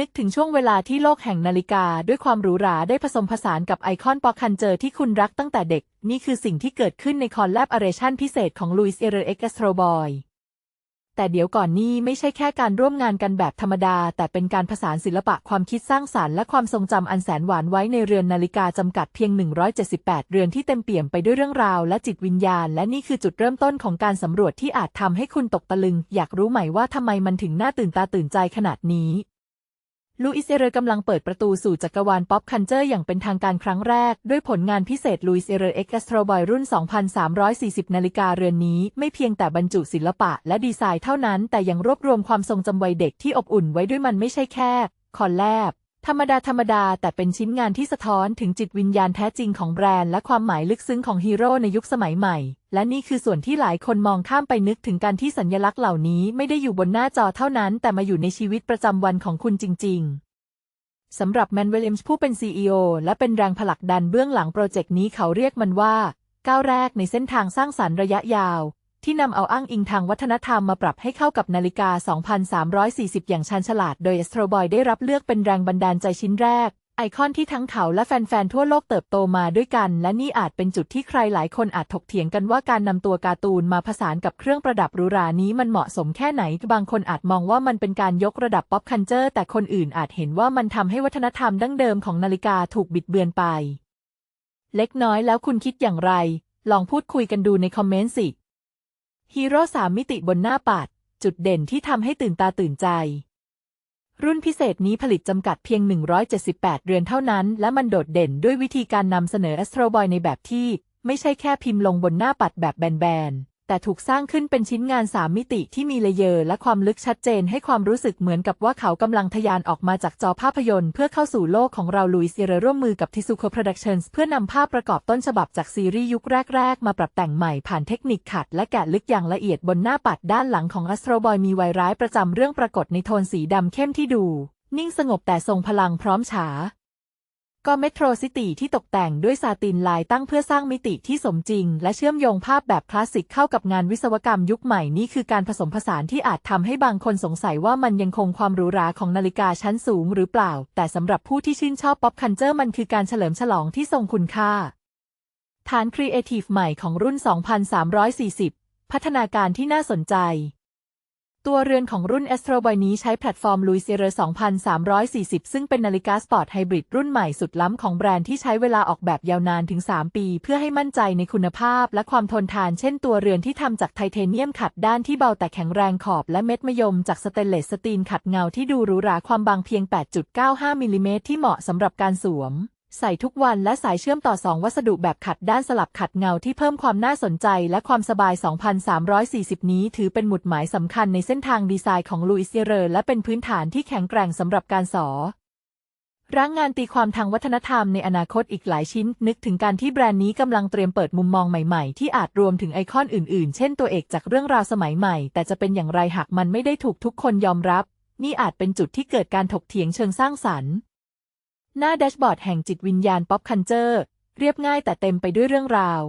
นึกถึงช่วงเวลาที่โลกแห่งนาฬิกาด้วยความหรูหราได้ผสมผสานกับไอคอนปอคันเจอที่คุณรักตั้งแต่เด็ก นี่คือสิ่งที่เกิดขึ้นในคอลแลบอเรชั่นพิเศษของลุยส์เอเรเอ็กซ์โทรบอยแต่เดี๋ยวก่อนนี่ไม่ใช่แค่การร่วมงานกันแบบธรรมดา แต่เป็นการผสานศิลปะความคิดสร้างสารรค์และความทรงจำอันแสนหวานไว้ในเรือนนาฬิกาจำกัดเพียง 178 เรือนที่เต็มเปี่ยมไปด้วยเรื่องราว และจิตวิญญาณ และนี่คือจุดเริ่มต้นของการสำรวจที่อาจทำให้คุณตกตะลึง อยากรู้ไหมว่าทำไมมันถึงน่าตื่นตาตื่นใจขนาดนี้ ลูอิสเอเรกำลังเปิดประตูสู่จักรวาลป๊อปคันเจอร์อย่างเป็นทางการครั้งแรก ด้วยผลงานพิเศษลูอิสเอเรเอ็กซ์โทรบอยรุ่น 2340 นาฬิกาเรือนนี้ ไม่เพียงแต่บรรจุศิลปะและดีไซน์เท่านั้น แต่ยังรวบรวมความทรงจำวัยเด็กที่อบอุ่นไว้ด้วยมันไม่ใช่แค่คอนแลบ ธรรมดาธรรมดาแต่เป็นชิ้นงานที่สะท้อนถึงจิตวิญญาณแท้จริงของแบรนด์และความหมายลึกซึ้งของฮีโร่ในยุคสมัยใหม่ และนี่คือส่วนที่หลายคนมองข้ามไปนึกถึงการที่สัญลักษณ์เหล่านี้ไม่ได้อยู่บนหน้าจอเท่านั้น แต่มาอยู่ในชีวิตประจำวันของคุณจริง ๆสำหรับแมนเวลเลมส์ผู้เป็น CEO และเป็นแรงผลักดันเบื้องหลังโปรเจกต์นี้เขาเรียกมันว่าก้าวแรกในเส้นทางสร้างสรรค์ระยะยาว ที่นำเอาอ้างอิงทางวัฒนธรรมมาปรับให้เข้ากับนาฬิกา 2,340 อย่างชันฉลาด โดย Astro Boy ได้รับเลือกเป็นแรงบันดาลใจชิ้นแรก ไอคอนที่ทั้งเขาและแฟน ๆ ทั่วโลกเติบโตมาด้วยกัน และนี่อาจเป็นจุดที่ใครหลายคนอาจถกเถียงกันว่าการนำตัวการ์ตูนมาผสานกับเครื่องประดับหรูหรานี้มันเหมาะสมแค่ไหน บางคนอาจมองว่ามันเป็นการยกระดับป๊อปคันเจอร์ แต่คนอื่นอาจเห็นว่ามันทำให้วัฒนธรรมดั้งเดิมของนาฬิกาถูกบิดเบือนไป เล็กน้อยแล้วคุณคิดอย่างไร ลองพูดคุยกันดูในคอมเมนต์สิ ฮีโร่สามมิติบนหน้าปัด จุดเด่นที่ทำให้ตื่นตาตื่นใจ รุ่นพิเศษนี้ผลิตจำกัดเพียง 178 เรือนเท่านั้น และมันโดดเด่นด้วยวิธีการนำเสนอแอสโทรบอยในแบบที่ ไม่ใช่แค่พิมพ์ลงบนหน้าปัดแบบแบนๆ แต่ถูกสร้างขึ้นเป็นชิ้นงาน3มิติที่มีเลเยอร์และความลึกชัดเจนให้ความรู้สึกเหมือนกับว่าเขากำลังทะยานออกมาจากจอภาพยนตร์เพื่อเข้าสู่โลกของเราลุยเอเรร่วมมือกับ Tizuko Productions เพื่อนำภาพประกอบต้นฉบับจากซีรีส์ยุคแรก ๆ มาปรับแต่งใหม่ผ่านเทคนิคขัดและแกะลึกอย่างละเอียดบนหน้าปัดด้านหลังของ Astro Boy มีไวร้ายประจำเรื่องปรากฏในโทนสีดำเข้มที่ดู นิ่งสงบแต่ทรงพลังพร้อมฉา ก็เมโทรซิตี้ที่ตกแต่งด้วยซาตินลายตั้งเพื่อสร้างมิติที่สมจริง และเชื่อมโยงภาพแบบคลาสสิกเข้ากับงานวิศวกรรมยุคใหม่นี่คือการผสมผสานที่อาจทำให้บางคนสงสัยว่ามันยังคงความหรูหราของนาฬิกาชั้นสูงหรือเปล่า แต่สำหรับผู้ที่ชื่นชอบป๊อปคันเจอร์มันคือการเฉลิมฉลองที่ทรงคุณค่า ฐานครีเอทีฟใหม่ของรุ่น 2340 พัฒนาการที่น่าสนใจ ตัวเรือนของรุ่น Astro Boy นี้ใช้แพลตฟอร์ม Louis e r e 2340 ซึ่งเป็นนาฬิกาสปอร์ตไฮบริดรุ่นใหม่สุดล้ำของแบรนด์ที่ใช้เวลาออกแบบยาวนานถึง 3 ปี เพื่อให้มั่นใจในคุณภาพและความทนทาน เช่นตัวเรือนที่ทำจากไทเทเนียมขัดด้านที่เบาแต่แข็งแรงขอบและเม็ดมะยมจากสเตนเลสสตีลขัดเงาที่ดูหรูหราความบางเพียง 8.95 มิลลิเมตรที่เหมาะสำหรับการสวม ใส่ทุกวันและสายเชื่อมต่อ 2 วัสดุแบบขัดด้านสลับขัดเงาที่เพิ่มความน่าสนใจและความสบาย 2,340 นี้ถือเป็นหมุดหมายสำคัญในเส้นทางดีไซน์ของลุยเซเรอร์และเป็นพื้นฐานที่แข็งแกร่งสำหรับการสอร่างงานตีความทางวัฒนธรรมในอนาคตอีกหลายชิ้น นึกถึงการที่แบรนด์นี้กำลังเตรียมเปิดมุมมองใหม่ๆ ที่อาจรวมถึงไอคอนอื่นๆ เช่นตัวเอกจากเรื่องราวสมัยใหม่ แต่จะเป็นอย่างไรหากมันไม่ได้ถูกทุกคนยอมรับ นี่อาจเป็นจุดที่เกิดการถกเถียงเชิงสร้างสรรค์ หน้าแดชบอร์ดแห่งจิตวิญญาณป๊อปคันเจอร์ เรียบง่ายแต่เต็มไปด้วยเรื่องราว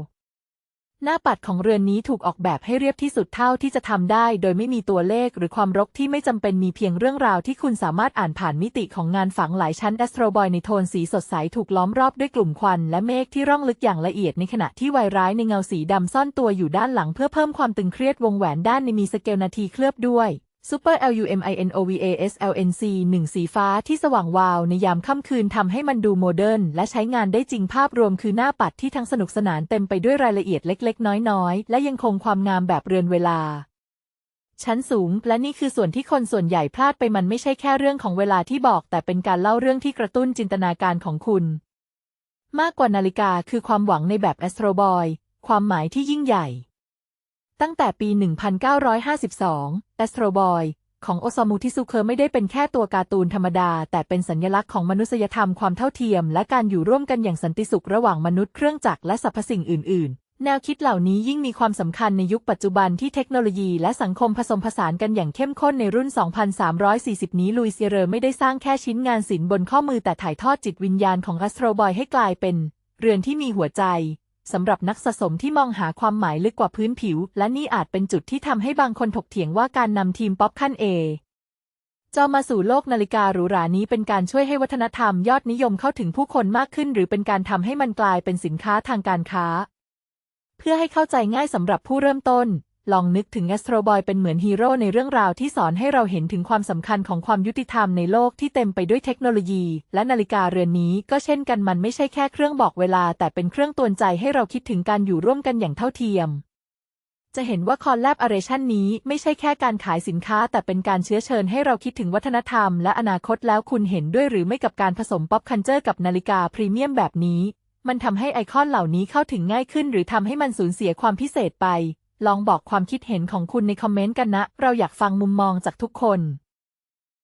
หน้าปัดของเรือนนี้ถูกออกแบบให้เรียบที่สุดเท่าที่จะทำได้ โดยไม่มีตัวเลขหรือความรกที่ไม่จำเป็นมีเพียงเรื่องราวที่คุณสามารถอ่านผ่านมิติของงานฝังหลายชั้น Astro Boy ในโทนสีสดใสถูกล้อมรอบด้วยกลุ่มควัน และเมฆที่ร่องลึกอย่างละเอียดในขณะที่วายร้ายในเงาสีดำซ่อนตัวอยู่ด้านหลังเพื่อเพิ่มความตึงเครียดวงแหวนด้านในมีสเกลนาทีเคลือบด้วย Super LUMINOVAS LNC 1สีฟ้าที่สว่างวาวในยามค่ำคืนทำให้มันดูโมเดิร์นและใช้งานได้จริงภาพรวมคือหน้าปัดที่ทั้งสนุกสนานเต็มไปด้วยรายละเอียดเล็ก ๆ น้อย ๆ และยังคงความงามแบบเรือนเวลา ชั้นสูง และนี่คือส่วนที่คนส่วนใหญ่พลาดไปมันไม่ใช่แค่เรื่องของเวลาที่บอก แต่เป็นการเล่าเรื่องที่กระตุ้นจินตนาการของคุณ มากกว่านาฬิกาคือความหวังในแบบ Astro Boy ความหมายที่ยิ่งใหญ่ ตั้งแต่ปี 1952 Astro Boy ของโอซามุทิซุเคอไม่ได้เป็นแค่ตัวการ์ตูนธรรมดา แต่เป็นสัญลักษณ์ของมนุษยธรรมความเท่าเทียม และการอยู่ร่วมกันอย่างสันติสุขระหว่างมนุษย์เครื่องจักรและสรรพสิ่งอื่น ๆ แนวคิดเหล่านี้ยิ่งมีความสำคัญในยุคปัจจุบันที่เทคโนโลยีและสังคมผสมผสานกันอย่างเข้มข้นในรุ่น 2340 นี้ลุยเซียเรไม่ได้สร้างแค่ชิ้นงานศิลป์บนข้อมือแต่ถ่ายทอดจิตวิญญาณของอัสโตรบอยให้กลายเป็น เรือนที่มีหัวใจ สำหรับนักสะสมที่มองหาความหมายลึกกว่าพื้นผิว และนี่อาจเป็นจุดที่ทำให้บางคนถกเถียงว่าการนำทีมป๊อปขั้นเอจอมาสู่โลกนาฬิกาหรูหรานี้เป็นการช่วยให้วัฒนธรรมยอดนิยมเข้าถึงผู้คนมากขึ้น หรือเป็นการทำให้มันกลายเป็นสินค้าทางการค้า เพื่อให้เข้าใจง่ายสำหรับผู้เริ่มต้น ลองนึกถึง Astro Boy เป็นเหมือนฮีโร่ในเรื่องราวที่สอนให้เราเห็นถึงความสำคัญของความยุติธรรมในโลกที่เต็มไปด้วยเทคโนโลยี และนาฬิกาเรือนนี้ก็เช่นกันมันไม่ใช่แค่เครื่องบอกเวลา แต่เป็นเครื่องตือนใจให้เราคิดถึงการอยู่ร่วมกันอย่างเท่าเทียม จะเห็นว่าคอลแลบอเรชันนี้ไม่ใช่แค่การขายสินค้า แต่เป็นการเชื้อเชิญให้เราคิดถึงวัฒนธรรม และอนาคตแล้วคุณเห็นด้วยหรือไม่กับการผสมป๊อปคันเจอร์กับนาฬิกาพรีเมียมแบบนี้ มันทำให้ไอคอนเหล่านี้เข้าถึงง่ายขึ้น หรือทำให้มันสูญเสียความพิเศษไป ลองบอกความคิดเห็นของคุณในคอมเมนต์กันนะ เราอยากฟังมุมมองจากทุกคน